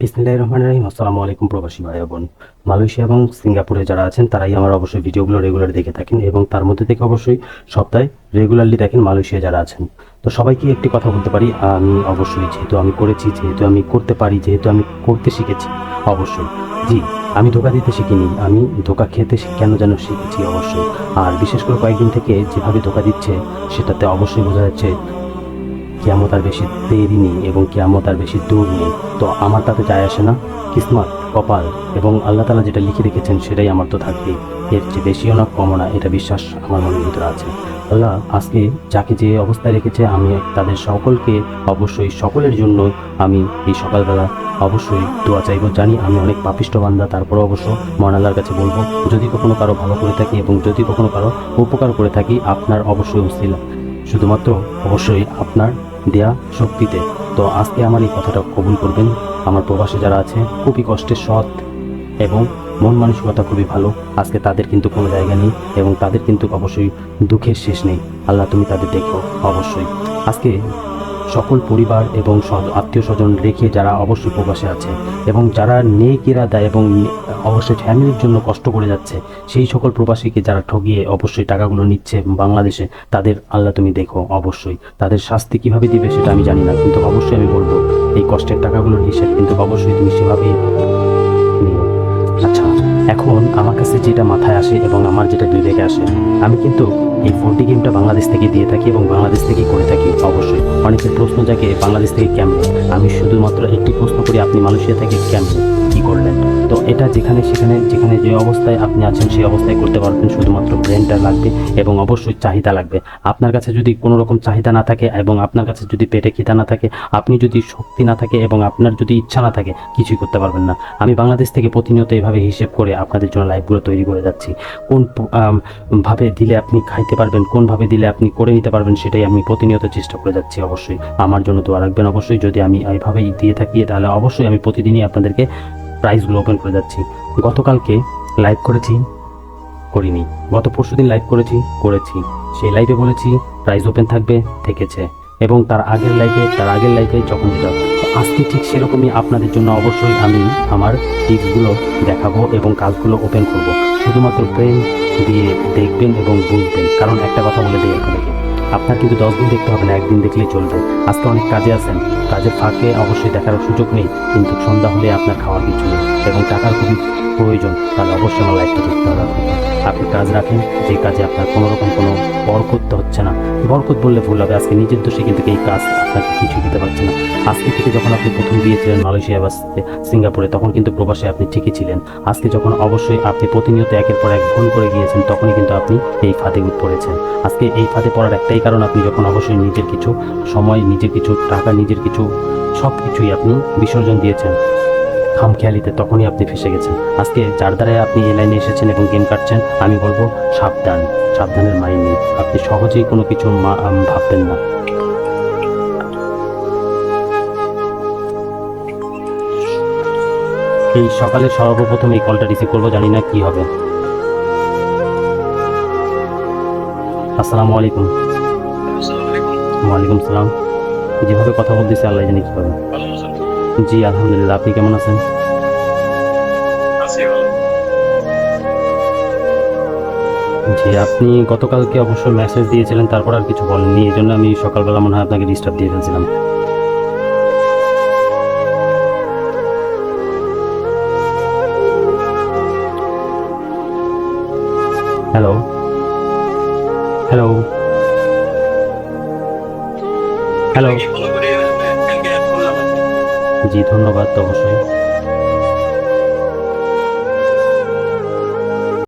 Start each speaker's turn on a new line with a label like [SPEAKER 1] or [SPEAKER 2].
[SPEAKER 1] বিসমিল্লাহ রহমান রহিম। আসসালামু আলাইকুম প্রবাসী ভাই বোন মালয়েশিয়া এবং সিঙ্গাপুরে যারা আছেন, তারাই আমার অবশ্যই ভিডিওগুলো রেগুলার দেখে থাকেন এবং তার মধ্যে থেকে অবশ্যই সপ্তাহে রেগুলারলি দেখেন মালয়েশিয়া যারা আছেন। তো সবাইকে একটি কথা বলতে পারি, আমি অবশ্যই যেহেতু আমি করেছি, যেহেতু আমি করতে পারি, যেহেতু আমি করতে শিখেছি, অবশ্যই। জি, আমি ধোকা দিতে শিখিনি, আমি ধোকা খেতে কেন যেন শিখেছি অবশ্যই। আর বিশেষ করে কয়েকদিন থেকে যেভাবে ধোকা দিচ্ছে, সেটাতে অবশ্যই বোঝা যাচ্ছে কেয়ামত আর বেশি দেরি নেই এবং কেয়ামত আর বেশি দূর নেই। তো আমার তাতে যায় আসে না। কিসমত, কপাল এবং আল্লাহ তালা যেটা লিখে রেখেছেন সেটাই আমার তো থাকবেই এর চেয়ে বেশিও না, কমও না, এটা বিশ্বাস আমার মনের ভিতরে আছে। আল্লাহ আজকে যাকে যে অবস্থায় রেখেছে, আমি তাদের সকলকে অবশ্যই সকলের জন্য আমি এই সকালবেলা অবশ্যই দোয়া চাইব। জানি আমি অনেক পাপিষ্ট বান্দা তারপরে অবশ্য মহান আল্লাহর কাছে বলব, যদি কখনো কারও ভালো করে থাকি এবং যদি কখনো কারও উপকার করে থাকি, আপনার অবশ্যই উচিলা শুধুমাত্র অবশ্যই আপনার দেয়া শক্তিতে। তো আজকে আমার এই কথাটা কবুল করবেন। আমার প্রবাসে যারা আছে, খুবই কষ্টের সৎ এবং মন মানসিকতা খুবই ভালো। আজকে তাদের কিন্তু কোনো জায়গা নেই এবং তাদের কিন্তু অবশ্যই দুঃখের শেষ নেই। আল্লাহ তুমি তাদের দেখো, অবশ্যই। আজকে সকল পরিবার এবং আত্মীয় স্বজন রেখে যারা অবশ্যই প্রবাসে আছে এবং যারা নেক ইরাদা এবং অবশ্যই ফ্যামিলির জন্য কষ্ট করে যাচ্ছে, সেই সকল প্রবাসীকে যারা ঠগিয়ে অবশ্যই টাকাগুলো নিচ্ছে বাংলাদেশে, তাদের আল্লাহ তুমি দেখো অবশ্যই। তাদের শাস্তি কীভাবে দিবে সেটা আমি জানি না, কিন্তু অবশ্যই আমি বলব, এই কষ্টের টাকাগুলোর হিসেব কিন্তু অবশ্যই তুমি সেভাবেই আচ্ছা এখন আমার কাছে যেটা মাথায় আসে এবং আমার যেটা বিবেকে আসে, আমি কিন্তু এই ফোরটি গেমটা বাংলাদেশ থেকে দিয়ে থাকি এবং বাংলাদেশ থেকে করে থাকি, অবশ্যই। অনেকের প্রশ্ন জাগে, বাংলাদেশ থেকে কেমন? আমি শুধুমাত্র একটি প্রশ্ন করি, আপনি মালয়েশিয়া থেকে কেমন? কি করলেন? তো এটা যেখানে সেখানে, যেখানে যে অবস্থায় আপনি আছেন, সেই অবস্থায় করতে পারবেন। শুধুমাত্র ব্রেনটা লাগবে এবং অবশ্যই চাহিদা লাগবে। আপনার কাছে যদি কোনো রকম চাহিদা না থাকে এবং আপনার কাছে যদি পেটে খিদা না থাকে, আপনি যদি শক্তি না থাকে এবং আপনার যদি ইচ্ছা না থাকে, কিছুই করতে পারবেন না। আমি বাংলাদেশ থেকে প্রতিনিয়ত এভাবে হিসেব করে আপনাদের জন্য লাইভগুলো তৈরি করে যাচ্ছি। কোন ভাবে দিলে আপনি খাইতে পারবেন কোনভাবে দিলে আপনি করে নিতে পারবেন, সেটাই আমি প্রতিনিয়ত চেষ্টা করে যাচ্ছি অবশ্যই। আমার জন্য দোয়া রাখবেন অবশ্যই। যদি আমি এইভাবেই দিয়ে থাকি, তাহলে অবশ্যই আমি প্রতিদিনই আপনাদেরকে প্রাইসগুলো ওপেন করে যাচ্ছি। গতকালকে লাইভ করেছি, করিনি। গত পরশু দিন লাইভ করেছি করেছি। সেই লাইভে বলেছি প্রাইস ওপেন থাকবে, থেকেছে। এবং তার আগের লাইভে তার আগের লাইভে যখন যেটা আজকে ঠিক সেরকমই আপনাদের জন্য অবশ্যই আমি আমার টিপসগুলো দেখাবো এবং কাজগুলো ওপেন করব। শুধুমাত্র ব্রেন দিয়ে দেখবেন এবং বুঝবেন। কারণ একটা কথা বলে দিই আপনাদেরকে। আপনার কিন্তু দশ দিন দেখতে হবে না, একদিন দেখলেই চলবে। আজকে অনেক কাজে আছেন, কাজের ফাঁকে অবশ্যই দেখার সুযোগ নেই, কিন্তু সন্ধ্যা হলে আপনার খাওয়ার কিছু নেই এবং টাকার খুবই প্রয়োজন, তাহলে অবশ্যই আমার লাইফটা দেখতে হবে আপনি কাজ রাখেন, যে কাজে আপনার কোনো রকম কোনো বরকত হচ্ছে না। বরকত বললে ভুল হবে, আজকে নিজের দোষে কিন্তু এই কাজ আপনাকে কিছু দিতে পারছে না। আজকে থেকে যখন আপনি প্রথম গিয়েছিলেন মালয়েশিয়া বা সিঙ্গাপুরে, তখন কিন্তু প্রবাসে আপনি ঠিকই ছিলেন। আজকে যখন অবশ্যই আপনি প্রতিনিয়ত একের পর এক ভুল করে গিয়েছেন, তখনই কিন্তু আপনি এই ফাঁদে পড়েছেন। আজকে এই ফাঁদে পড়ার একটাই কারণ আপনি যখন অবশ্যই নিজের কিছু সময়, নিজের কিছু টাকা, নিজের কিছু সব কিছুই আপনি বিসর্জন দিয়েছেন, খামখেয়ালিতে তখনই আপনি ফেসে গেছেন। আজকে যার দ্বারাই আপনি এই লাইনে এসেছেন এবং গেম কাটছেন, আমি বলব সাবধান, সাবধানের মাইন্ড নেই। আপনি সহজেই কোনো কিছু ভাববেন না। এই সকালে সর্বপ্রথম এই কলটা রিসিভ করব, জানি না কি হবে। আসসালামু আলাইকুম। ওয়ালাইকুম সালাম। যেভাবে কথা বলতেছি আল্লাহ জানি কি হবে জি আলহামদুলিল্লাহ। আপনি কেমন আছেন? জি আপনি গতকালকে অবশ্যই মেসেজ দিয়েছিলেন তারপর আর কিছু বলেননি। এই জন্য আমি সকালবেলা মনে হয় আপনাকে ডিস্টার্ব দিয়ে ফেলছিলাম। হ্যালো হ্যালো হ্যালো জি ধন্যবাদ অবশ্যই।